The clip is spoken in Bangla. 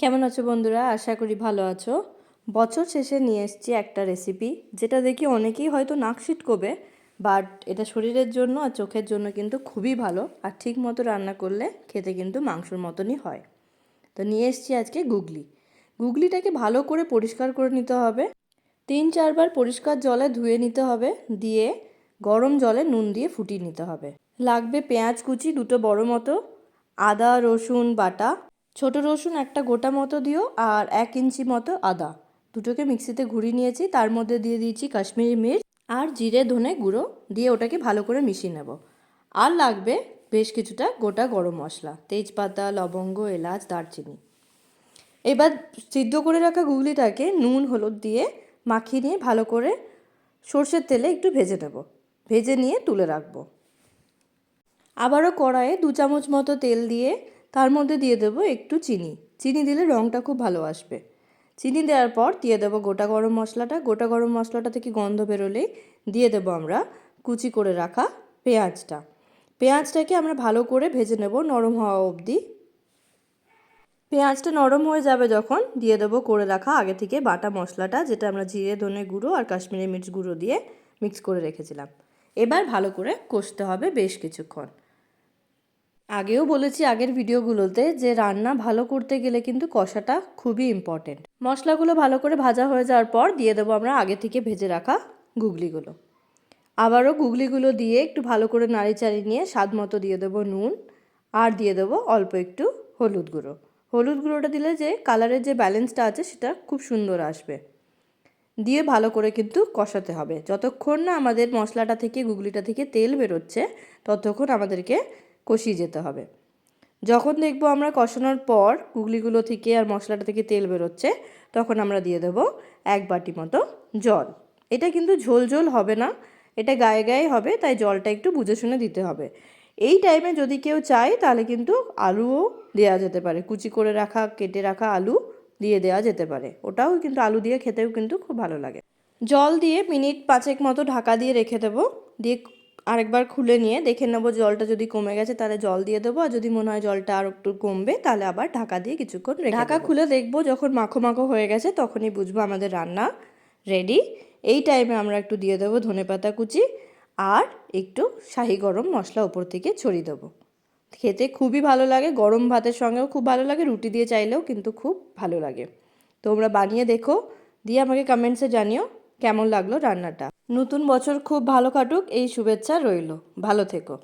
কেমন আছো বন্ধুরা? আশা করি ভালো আছো। বছর শেষে নিয়ে এসছি একটা রেসিপি যেটা দেখি অনেকেই হয়তো নাক ছিটকবে বাট এটা শরীরের জন্য আর চোখের জন্য কিন্তু খুবই ভালো, আর ঠিক মতো রান্না করলে খেতে কিন্তু মাংসর মতনই হয়। তো নিয়ে এসছি আজকে গুগলি। গুগলিটাকে ভালো করে পরিষ্কার করে নিতে হবে। তিন চারবার পরিষ্কার জলে ধুয়ে নিতে হবে, দিয়ে গরম জলে নুন দিয়ে ফুটিয়ে নিতে হবে। লাগবে পেঁয়াজ কুচি দুটো বড় মতো, আদা, রসুন, বাটা ছোট রসুন একটা গোটা মতো দিও আর এক ইঞ্চি মতো আদা। দুটোকে মিক্সিতে ঘুরিয়ে নিয়েছি, তার মধ্যে দিয়ে দিয়েছি কাশ্মীরি মির্চ আর জিরে ধনে গুঁড়ো, দিয়ে ওটাকে ভালো করে মিশিয়ে নেব। আর লাগবে বেশ কিছুটা গোটা গরম মশলা, তেজপাতা, লবঙ্গ, এলাচ, দারচিনি। এবার সিদ্ধ করে রাখা গুগলিটাকে নুন, হলুদ দিয়ে মাখিয়ে নিয়ে ভালো করে সর্ষের তেলে একটু ভেজে নেব। ভেজে নিয়ে তুলে রাখব। আবারও কড়াইয়ে দু চামচ মতো তেল দিয়ে তার মধ্যে দিয়ে দেবো একটু চিনি। চিনি দিলে রঙটা খুব ভালো আসবে। চিনি দেওয়ার পর দিয়ে দেবো গোটা গরম মশলাটা। গোটা গরম মশলাটা থেকে গন্ধ বেরোলেই দিয়ে দেবো আমরা কুচি করে রাখা পেঁয়াজটা। পেঁয়াজটাকে আমরা ভালো করে ভেজে নেব নরম হওয়া অবধি। পেঁয়াজটা নরম হয়ে যাবে যখন দিয়ে দেবো করে রাখা আগে থেকে বাটা মশলাটা, যেটা আমরা জিরে, ধনে গুঁড়ো আর কাশ্মীরি মির্চ গুঁড়ো দিয়ে মিক্স করে রেখেছিলাম। এবার ভালো করে কষতে হবে বেশ কিছুক্ষণ। আগেও বলেছি আগের ভিডিওগুলোতে যে রান্না ভালো করতে গেলে কিন্তু কষাটা খুবই ইম্পর্টেন্ট মশলাগুলো ভালো করে ভাজা হয়ে যাওয়ার পর দিয়ে দেবো আমরা আগে থেকে ভেজে রাখা গুগলিগুলো। আবারও গুগলিগুলো দিয়ে একটু ভালো করে নাড়ি নিয়ে স্বাদ মতো দিয়ে দেবো নুন আর দিয়ে দেবো অল্প একটু হলুদ গুঁড়ো। হলুদ গুঁড়োটা দিলে যে কালারের যে ব্যালেন্সটা আছে সেটা খুব সুন্দর আসবে। দিয়ে ভালো করে কিন্তু কষাতে হবে। যতক্ষণ না আমাদের মশলাটা থেকে, গুগলিটা থেকে তেল বেরোচ্ছে, ততক্ষণ আমাদেরকে কষিয়ে যেতে হবে। যখন দেখব আমরা কষানোর পর গুগলিগুলো থেকে আর মশলাটা থেকে তেল বেরোচ্ছে, তখন আমরা দিয়ে দেবো এক বাটি মতো জল। এটা কিন্তু ঝোল ঝোল হবে না, এটা গায়ে গায়ে হবে, তাই জলটা একটু বুঝে শুনে দিতে হবে। এই টাইমে যদি কেউ চায়, তাহলে কিন্তু আলুও দেওয়া যেতে পারে। কুচি করে রাখা, কেটে রাখা আলু দিয়ে দেওয়া যেতে পারে। ওটাও কিন্তু আলু দিয়ে খেতেও কিন্তু খুব ভালো লাগে। জল দিয়ে মিনিট পাঁচেক মতো ঢাকা দিয়ে রেখে দেবো। দিয়ে আরেকবার খুলে নিয়ে দেখে নেব জলটা যদি কমে গেছে তাহলে জল দিয়ে দেবো। আর যদি মনে হয় জলটা আর একটু কমবে তাহলে আবার ঢাকা দিয়ে কিছুক্ষণ ঢাকা খুলে দেখব যখন মাখো মাখো হয়ে গেছে তখনই বুঝব আমাদের রান্না রেডি এই টাইমে আমরা একটু দিয়ে দেবো ধনে পাতা কুচি আর একটু শাহি গরম মশলা ওপর থেকে ছড়িয়ে দেবো। খেতে খুবই ভালো লাগে গরম ভাতের সঙ্গেও খুব ভালো লাগে রুটি দিয়ে চাইলেও কিন্তু খুব ভালো লাগে। তোমরা বানিয়ে দেখো দিয়ে আমাকে কমেন্টসে জানিও। কেমন লাগল রান্নাটা? নতুন বছর খুব ভালো কাটুক এই শুভেচ্ছা রইল। ভালো থেকো।